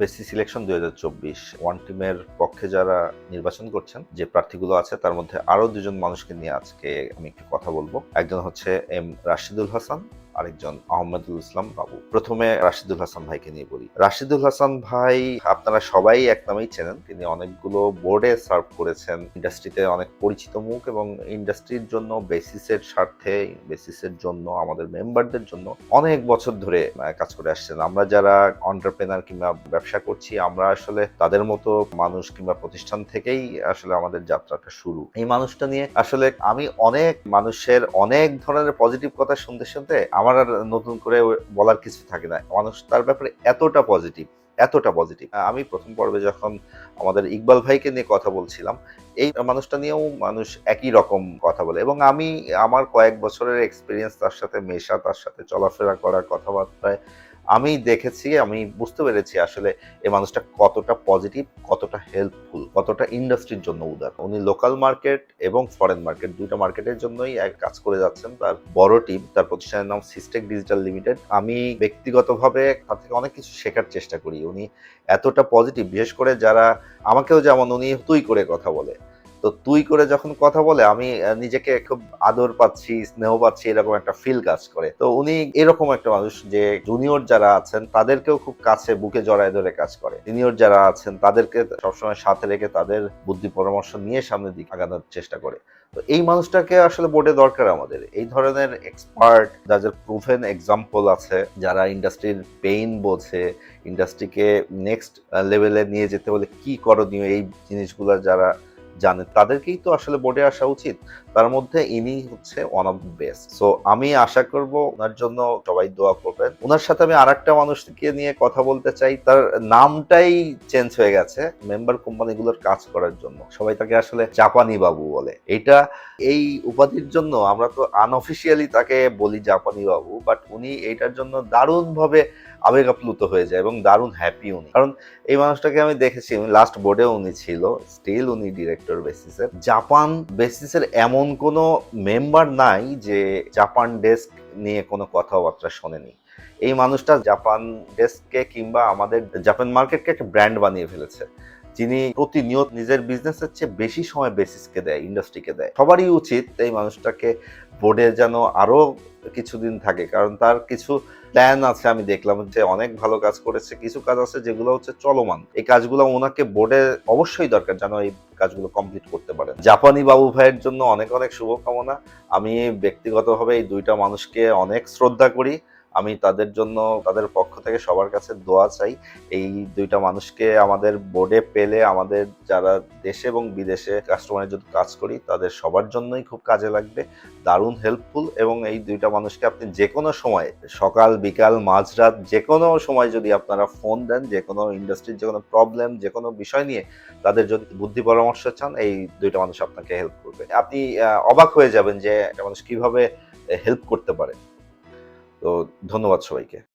বেসি সিলেকশন দুই হাজার চব্বিশ। ওয়ান টিমের পক্ষে যারা নির্বাচন করছেন, যে প্রার্থীগুলো আছে, তার মধ্যে আরও দুজন মানুষকে নিয়ে আজকে আমি একটু কথা বলব। একজন হচ্ছে এম রাশিদুল হাসান আরেকজন, আহমেদুল ইসলাম বাবু। প্রথমে রাশিদুল হাসান ভাইকে নিয়ে বলি। রাশিদুল হাসান ভাই, আপনারা সবাই এক নামেই চেনেন। তিনি অনেকগুলো বোর্ডে সার্ভ করেছেন। ইন্ডাস্ট্রিতে অনেক পরিচিত মুখ এবং ইন্ডাস্ট্রির জন্য বেসিসের স্বার্থে বেসিসের জন্য, আমাদের মেম্বারদের জন্য অনেক বছর ধরে কাজ করে আসছেন। আমরা যারা অন্টারপ্রেনার কিংবা ব্যবসা করছি, আমরা আসলে তাদের মতো মানুষ কিংবা প্রতিষ্ঠান থেকেই আসলে আমাদের যাত্রাটা শুরু। এই মানুষটা নিয়ে আসলে আমি অনেক মানুষের অনেক ধরনের পজিটিভ কথা শুনতে শুনতে আমার আর নতুন করে বলার কিছু থাকে না। মানুষ তার ব্যাপারে এতটা পজিটিভ এতটা পজিটিভ আমি প্রথম পর্বে যখন আমাদের ইকবাল ভাইকে নিয়ে কথা বলছিলাম এই মানুষটা নিয়েও মানুষ একই রকম কথা বলে। এবং আমি আমার কয়েক বছরের এক্সপিরিয়েন্স তার সাথে মেশা, তার সাথে চলাফেরা করা কথাবার্তায় আমি দেখেছি, আমি বুঝতে পেরেছি আসলে এই মানুষটা কতটা পজিটিভ কতটা হেল্পফুল কতটা ইন্ডাস্ট্রির জন্য উদার। উনি লোকাল মার্কেট এবং ফরেন মার্কেট দুইটা মার্কেটের জন্যই এক কাজ করে যাচ্ছেন। তার বড় টিম তার প্রতিষ্ঠানের নাম সিস্টেক ডিজিটাল লিমিটেড আমি ব্যক্তিগতভাবে তার থেকে অনেক কিছু শেখার চেষ্টা করি। উনি এতটা পজিটিভ বিশেষ করে যারা আমাকেও যেমন, উনি তুই করে কথা বলে। তো তুই করে যখন কথা বলে, আমি নিজেকে খুব আদর পাচ্ছি, স্নেহ পাচ্ছি, এরকম একটা ফিল কাজ করে। তো উনি এরকম একটা মানুষ যে জুনিয়র যারা আছেন, তাদেরকেও খুব কাছে বুকে জড়ায় ধরে কাজ করে। সিনিয়র যারা আছেন, তাদেরকে সবসময় সাথে রেখে তাদের বুদ্ধি পরামর্শ নিয়ে সামনের দিকে আগানোর চেষ্টা করে। তো এই মানুষটাকে আসলে বোর্ডে দরকার আমাদের। এই ধরনের এক্সপার্ট যাদের প্রুভেন এক্সাম্পল আছে, যারা ইন্ডাস্ট্রির পেইন বোঝে ইন্ডাস্ট্রিকে নেক্সট লেভেলে নিয়ে যেতে হলে কি করণীয়, এই জিনিসগুলো যারা জানে, তাদেরকেই তো আসলে বোর্ডে আসা উচিত। তার মধ্যে ইনি হচ্ছে one of the best so আমি আশা করব ওনার জন্য সবাই দোয়া করবেন। ওনার সাথে আমি আরেকটা মানুষকে নিয়ে কথা বলতে চাই। তার নামটাই চেঞ্জ হয়ে গেছে মেম্বার কোম্পানিগুলোর কাজ করার জন্য। সবাই তাকে আসলে জাপানি বাবু বলে। এটা এই উপাধির জন্য আমরা তো আনঅফিসিয়ালি তাকে বলি জাপানি বাবু বাট উনি এইটার জন্য দারুণভাবে আবেগ আপ্লুত হয়ে যায় এবং দারুণ হ্যাপি উনি। কারণ এই মানুষটাকে আমি দেখেছি লাস্ট বোর্ডে উনি ছিল স্টিল উনি ডিরেক্টর বেসিসের জাপান বেসিসের এমন কোনো মেম্বার নাই যে জাপান ডেস্ক নিয়ে কোনো কথাবার্তা শোনেনি। এই মানুষটা জাপান ডেস্ককে কিংবা আমাদের জাপান মার্কেটকে একটা ব্র্যান্ড বানিয়ে ফেলেছে। যিনি প্রতিনিয়ত নিজের বিজনেসের চেয়ে বেশি সময় বেসিসকে দেয় ইন্ডাস্ট্রিকে দেয়। সবারই উচিত এই মানুষটাকে বোর্ডে যেন আরও কিছুদিন থাকে। কারণ তার কিছু প্ল্যান আছে, আমি দেখলাম যে অনেক ভালো কাজ করেছে, কিছু কাজ আছে যেগুলো হচ্ছে চলমান। এই কাজগুলো ওনাকে বোর্ডে অবশ্যই দরকার যেন এই কাজগুলো কমপ্লিট করতে পারেন। জাপানি বাবু ভাইয়ের জন্য অনেক অনেক শুভকামনা। আমি ব্যক্তিগতভাবে এই দুইটা মানুষকে অনেক শ্রদ্ধা করি। আমি তাদের জন্য, তাদের পক্ষ থেকে সবার কাছে দোয়া চাই। এই দুইটা মানুষকে আমাদের বোর্ডে পেলে আমাদের যারা দেশে এবং বিদেশে কাস্টমারের জন্য কাজ করি, তাদের সবার জন্যই খুব কাজে লাগবে। দারুণ হেল্পফুল এবং এই দুইটা মানুষকে আপনি যে কোনো সময়, সকাল, বিকাল, মাঝরাত যে কোনো সময় যদি আপনারা ফোন দেন যে কোনো ইন্ডাস্ট্রির যে কোনো প্রবলেম যে কোনো বিষয় নিয়ে তাদের যদি বুদ্ধি পরামর্শ চান, এই দুইটা মানুষ আপনাকে হেল্প করবে। আপনি অবাক হয়ে যাবেন যে মানুষ কীভাবে হেল্প করতে পারে। তো ধন্যবাদ সবাইকে।